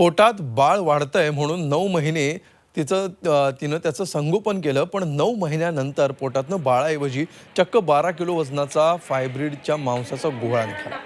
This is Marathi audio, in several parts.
पोटात बाळ वाढतंय म्हणून नऊ महिने तिचं तिनं त्याचं संगोपन केलं पण नऊ महिन्यानंतर पोटातनं बाळाऐवजी चक्क बारा किलो वजनाचा फायब्रिडच्या मांसाचा गोळा निघाला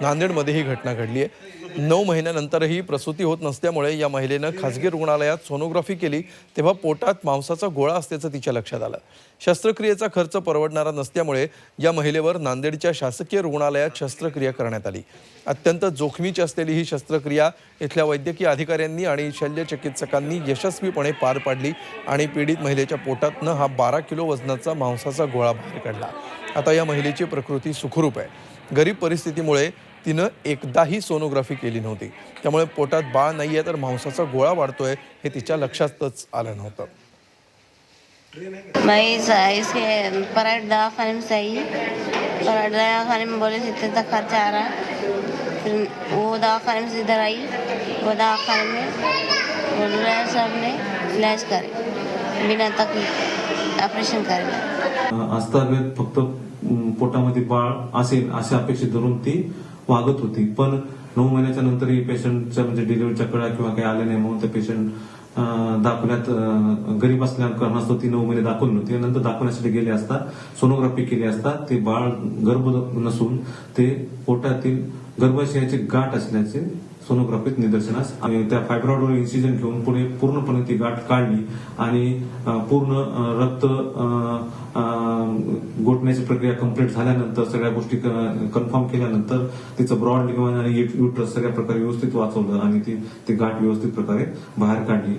नांदेडमध्ये ही घटना घडली आहे नऊ महिन्यानंतरही प्रसूती होत नसल्यामुळे या महिलेनं खासगी रुग्णालयात सोनोग्राफी केली तेव्हा पोटात मांसाचा गोळा असल्याचं तिच्या लक्षात आलं. शस्त्रक्रियेचा खर्च परवडणारा नसल्यामुळे या महिलेवर नांदेडच्या शासकीय रुग्णालयात शस्त्रक्रिया करण्यात आली. अत्यंत जोखमीची असलेली ही शस्त्रक्रिया इथल्या वैद्यकीय अधिकाऱ्यांनी आणि शल्यचिकित्सकांनी यशस्वीपणे पार पाडली आणि पीडित महिलेच्या पोटातनं हा बारा किलो वजनाचा मांसाचा गोळा बाहेर काढला. आता या महिलेची प्रकृती सुखरूप आहे. गरीब परिस्थितीमुळे तिनं एकदाही सोनोग्राफी केली नव्हती. त्यामुळे पोटात बाळ नाही आहे तर मांसाचा गोळा वाढतोय हे तिच्या लक्षातच आलं नव्हतं. मैं इस इसके प्राइवेट दवाखाने में सही प्राइवेट दवाखाने में बोले थे इतना खर्चा आ रहा फिर वो दवाखाने में से इधर आई वो दवाखाने में बोल रहे सब ने इलाज करे. बिना तकलीफ ऑपरेशन करेगा आस्थागत फक्त पोटामध्ये बाळ असेल अशा अपेक्षित धरून ती वागत होती. पण नऊ महिन्याच्या नंतरही पेशंटच्या म्हणजे डिलिव्हरीच्या कळा किंवा काही आल्या नाही म्हणून ते पेशंट दाखवण्यात गरीब असल्या कारणास्तव ती नऊ महिने दाखवली नव्हती. नंतर दाखवण्यासाठी गेले असता सोनोग्राफी केली असता ते बाळ गर्भ नसून ते पोटातील गर्भाशयाचे गाठ असल्याचे सोनोग्राफीत निदर्शनास आणि त्या फायब्रॉइडवर इन्सिजन घेऊन पुढे पूर्णपणे ती गाठ काढली आणि पूर्ण रक्त गोठण्याची प्रक्रिया कंप्लीट झाल्यानंतर सगळ्या गोष्टी कन्फर्म केल्यानंतर तिचं ब्रॉड लिगमन आणि युट्रस सगळ्या प्रकारे व्यवस्थित वाचवलं आणि ती ती गाठ व्यवस्थित प्रकारे बाहेर काढली.